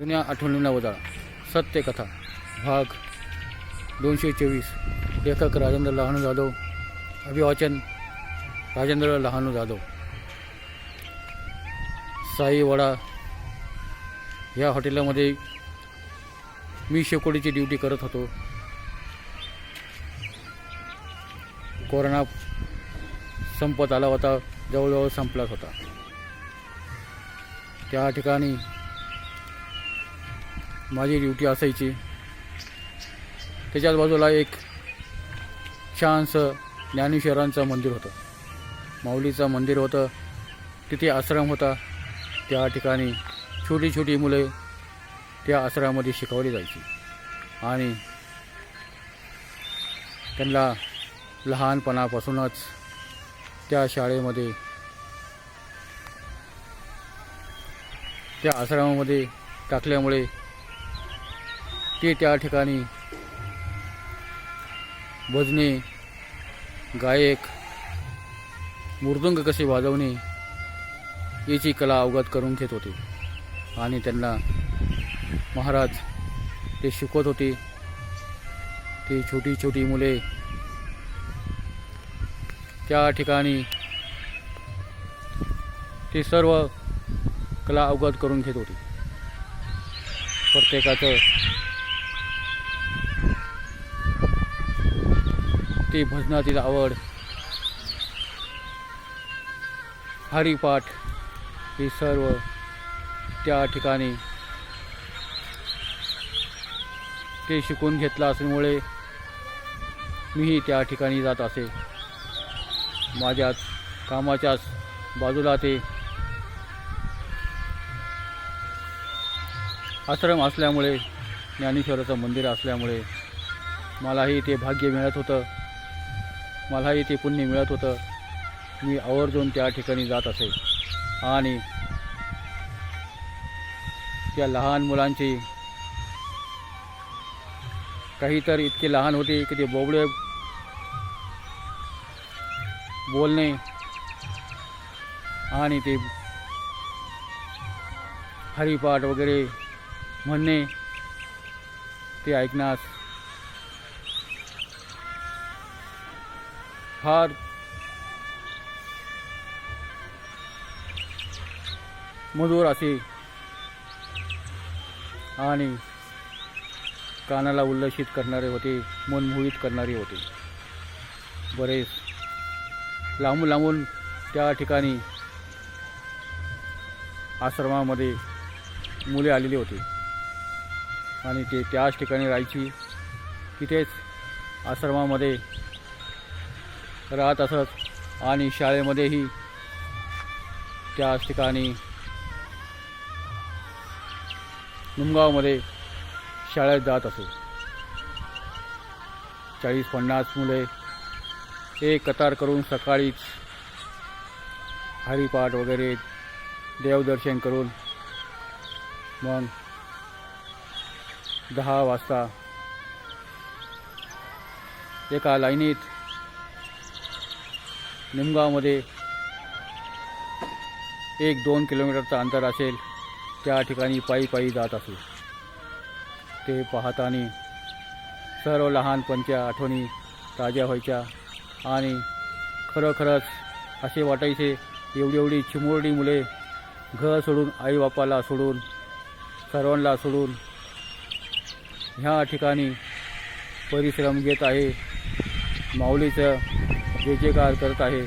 जुन्या आठवणींना वजा सत्यकथा भाग दोनशे चोवीस. लेखक राजेंद्र लहानू जाधव. अभिवाचन राजेंद्र लहानू जाधव. साई वडा या हॉटेलमध्ये मी शेकोडीची ड्युटी करत होतो. कोरोना संपत आला होता. जवळजवळ संपलाच होता. त्या ठिकाणी माझी ड्युटी असायची. त्याच्याच बाजूला एक छानसं ज्ञानेश्वरांचं मंदिर होतं. माऊलीचं मंदिर होतं. तिथे आश्रम होता. त्या ठिकाणी छोटी छोटी मुले त्या आश्रमामध्ये शिकवली जायची. आणि त्यांना लहानपणापासूनच त्या शाळेमध्ये त्या आश्रमामध्ये टाकल्यामुळे ते त्या ठिकाणी भजने गायक मृदुंग कसे वाजवणे याची कला अवगत करून घेत होते. आणि त्यांना महाराज ते शिकवत होते. ते छोटी छोटी मुले त्या ठिकाणी ते सर्व कला अवगत करून घेत होते. प्रत्येकाचं ते भजनातील आवड. हरिपाठ हे सर्व त्या ठिकाणी ते शिकून घेतलं असल्यामुळे मीही त्या ठिकाणी जात असे. माझ्याच कामाच्याच बाजूला ते आश्रम असल्यामुळे ज्ञानेश्वराचं मंदिर असल्यामुळे मलाही ते भाग्य मिळत होतं. मलाही ते पुण्य मिळत होतं. मी आवर्जून त्या ठिकाणी जात असे. आणि त्या लहान मुलांची काही तर इतके लहान होते की ते बोबडे बोलणे आणि ते हरिपाठ वगैरे म्हणणे ते ऐकण्यास फार मधुर असे आणि कानाला उल्लसित करणारे होते मनमोहित करणारे होते. बरेच लांबून लांबून त्या ठिकाणी आश्रमामध्ये मुले आलेली होती. आणि ते त्याच ठिकाणी राहायची तिथेच आश्रमामध्ये राहत असत. आणि शाळेमध्येही त्याच ठिकाणी मुमगावमध्ये शाळेत जात असे. चाळीस पन्नास मुले एक कतार करून सकाळीच हरिपाठ वगैरे देवदर्शन करून मग दहा वाजता एका लाईनीत निमगावमध्ये एक दोन किलोमीटरचं अंतर असेल त्या ठिकाणी पायी पायी जात असू. ते पाहताना सर्व लहानपणच्या आठवणी ताज्या व्हायच्या आणि खरोखरच असे वाटायचे एवढी एवढी चिमुरडी मुले घर सोडून आईबापाला सोडून सर्वांना सोडून ह्या ठिकाणी परिश्रम घेत आहे माऊलीचं जे जे कार करत आहे.